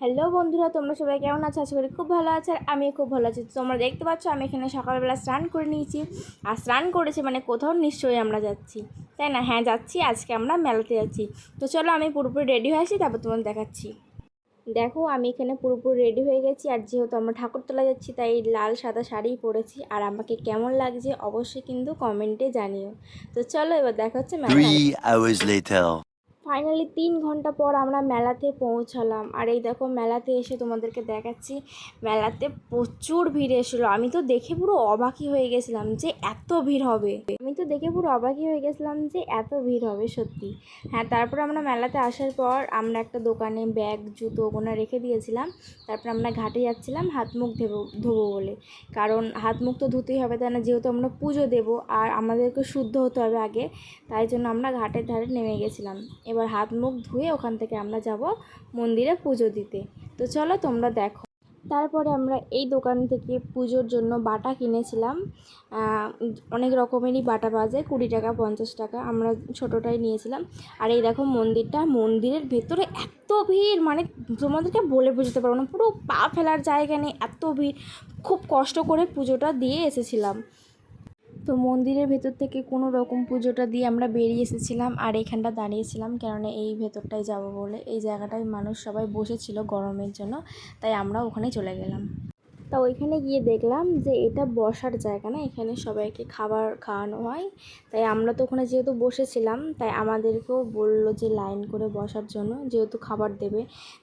Hello বন্ধুরা, তোমরা সবাই কেমন আছো? আশা করি খুব ভালো আছে আর আমি খুব ভালো আছি। তোমরা দেখতে পাচ্ছ, আমি এখানে সকালবেলা স্নান করে নিয়েছি। আর স্নান করেছি মানে কোথাও নিশ্চয়ই আমরা যাচ্ছি। তাই না? হ্যাঁ যাচ্ছি। আজকে আমরা মেলাতে যাচ্ছি। তো চলো, আমি পুরোপুরি রেডি হয়ে আসি, তারপর তোমাদের দেখাচ্ছি। দেখো, আমি এখানে পুরোপুরি রেডি হয়ে গেছি। আর যেহেতু আমরা ঠাকুরতলা যাচ্ছি, তাই লাল, সাদা শাড়ি পরেছি। আর আমাকে কেমন লাগছে অবশ্যই কিন্তু কমেন্টে জানিও। তো চলো, এবার দেখা হচ্ছে ফাইনালি তিন ঘণ্টা পর আমরা মেলাতে পৌঁছালাম। আর এই দেখো, মেলাতে এসে তোমাদেরকে দেখাচ্ছি। মেলাতে প্রচুর ভিড় এসেছিল। আমি তো দেখে পুরো অবাকই হয়ে গেছিলাম যে এত ভিড় হবে। আমি তো দেখে পুরো অবাকই হয়ে গেছিলাম যে এত ভিড় হবে সত্যি। হ্যাঁ তারপর আমরা মেলাতে আসার পর আমরা একটা দোকানে ব্যাগ, জুতো ওগুলো রেখে দিয়েছিলাম। তারপর আমরা ঘাটে যাচ্ছিলাম হাত মুখ ধোবো ধোবো বলে। কারণ হাত মুখ তো ধুতেই হবে, তাই না? যেহেতু আমরা পুজো দেবো, আর আমাদেরকে শুদ্ধ হতে হবে আগে। তাই জন্য আমরা ঘাটের ধারে নেমে গেছিলাম। এবার হাত মুখ ধুয়ে ওখান থেকে আমরা যাব মন্দিরে পুজো দিতে। তো চলো তোমরা দেখো। তারপরে আমরা এই দোকান থেকে পুজোর জন্য বাটা কিনেছিলাম। অনেক রকমেরই বাটা পাওয়া যায়, কুড়ি টাকা, পঞ্চাশ টাকা। আমরা ছোটোটাই নিয়েছিলাম। আর এই দেখো মন্দিরটা, মন্দিরের ভেতরে এত ভিড় মানে তোমাদেরকে বলে বোঝাতে পারব না। পুরো পা ফেলার জায়গা নেই, এত ভিড়। খুব কষ্ট করে পুজোটা দিয়ে এসেছিলাম। তো মন্দিরের ভেতর থেকে কোনো রকম পুজোটা দিয়ে আমরা বেরিয়ে এসেছিলাম আর এখানটা দাঁড়িয়েছিলাম কেননা এই ভেতরটায় যাব বলে। এই জায়গাটায় মানুষ সবাই বসেছিল গরমের জন্য, তাই আমরা ওখানে চলে গেলাম। তা ওইখানে গিয়ে দেখলাম যে এটা বসার জায়গা না, এখানে সবাইকে খাবার খাওয়ানো হয়। তাই আমরা তো ওখানে যেহেতু বসেছিলাম, তাই আমাদেরকেও বলল যে লাইন করে বসার জন্য, যেহেতু খাবার দেবে।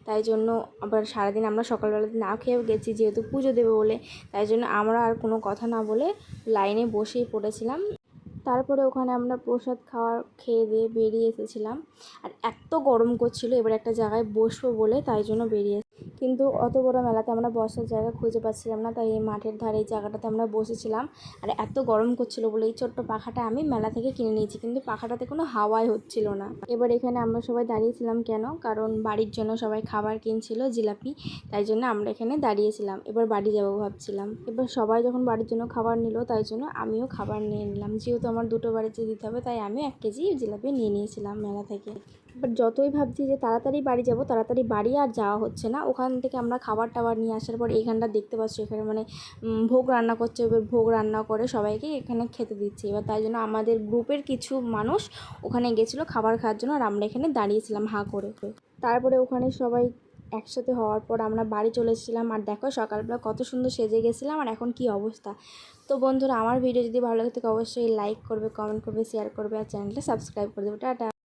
তাই জন্য আবার সারাদিন আমরা সকালবেলাতে না খেয়েও গেছি, যেহেতু পুজো দেবে বলে। তাই জন্য আমরা আর কোনো কথা না বলে লাইনে বসেই পড়েছিলাম। তারপরে ওখানে আমরা প্রসাদ খাওয়ার খেয়ে দিয়ে বেরিয়ে এসেছিলাম। আর এত গরম করছিল, এবার একটা জায়গায় বসবো বলে তাই জন্য বেরিয়ে কিন্তু অত বড় মেলাতে আমরা বসার জায়গা খুঁজে পাচ্ছিলাম না, তাই এই মাঠের ধারে এই জায়গাটাতে আমরা বসেছিলাম। আর এত গরম করছিল বলে এই ছোট্ট পাখাটা আমি মেলা থেকে কিনে নিয়েছি, কিন্তু পাখাটাতে কোনো হাওয়াই হচ্ছিল না। এবার এখানে আমরা সবাই দাঁড়িয়েছিলাম কেন? কারণ বাড়ির জন্য সবাই খাবার কিনছিল, জিলাপি, তাই জন্য আমরা এখানে দাঁড়িয়েছিলাম। এবার বাড়ি যাব ভাবছিলাম। এবার সবাই যখন বাড়ির জন্য খাবার নিল, তাই জন্য আমিও খাবার নিয়ে নিলাম। যেহেতু আমার দুটো বাড়িতে দিতে হবে, তাই আমি এক কেজি জিলাপি নিয়ে নিয়েছিলাম মেলা থেকে। এবার যতই ভাবছি যে তাড়াতাড়ি বাড়ি যাব, তাড়াতাড়ি বাড়ি আর যাওয়া হচ্ছে না। ওখান থেকে আমরা খাবার টাবার নিয়ে আসার পর এইখানটা দেখতে পাচ্ছি, এখানে মানে ভোগ রান্না করছে, এবার ভোগ রান্না করে সবাইকে এখানে খেতে দিচ্ছে। এবার তাই জন্য আমাদের গ্রুপের কিছু মানুষ ওখানে গেছিল খাবার খাওয়ার জন্য আর আমরা এখানে দাঁড়িয়েছিলাম হাঁ করে তারপরে ওখানে সবাই একসাথে হওয়ার পর আমরা বাড়ি চলে এসেছিলাম আর দেখো সকালবেলা কত সুন্দর সেজে গেছিলাম আর এখন কি অবস্থা। তো বন্ধুরা, আমার ভিডিও যদি ভালো লাগে থাকে অবশ্যই লাইক করবে কমেন্ট করবে শেয়ার করবে আর চ্যানেলটা সাবস্ক্রাইব করে দেবে। টাটা।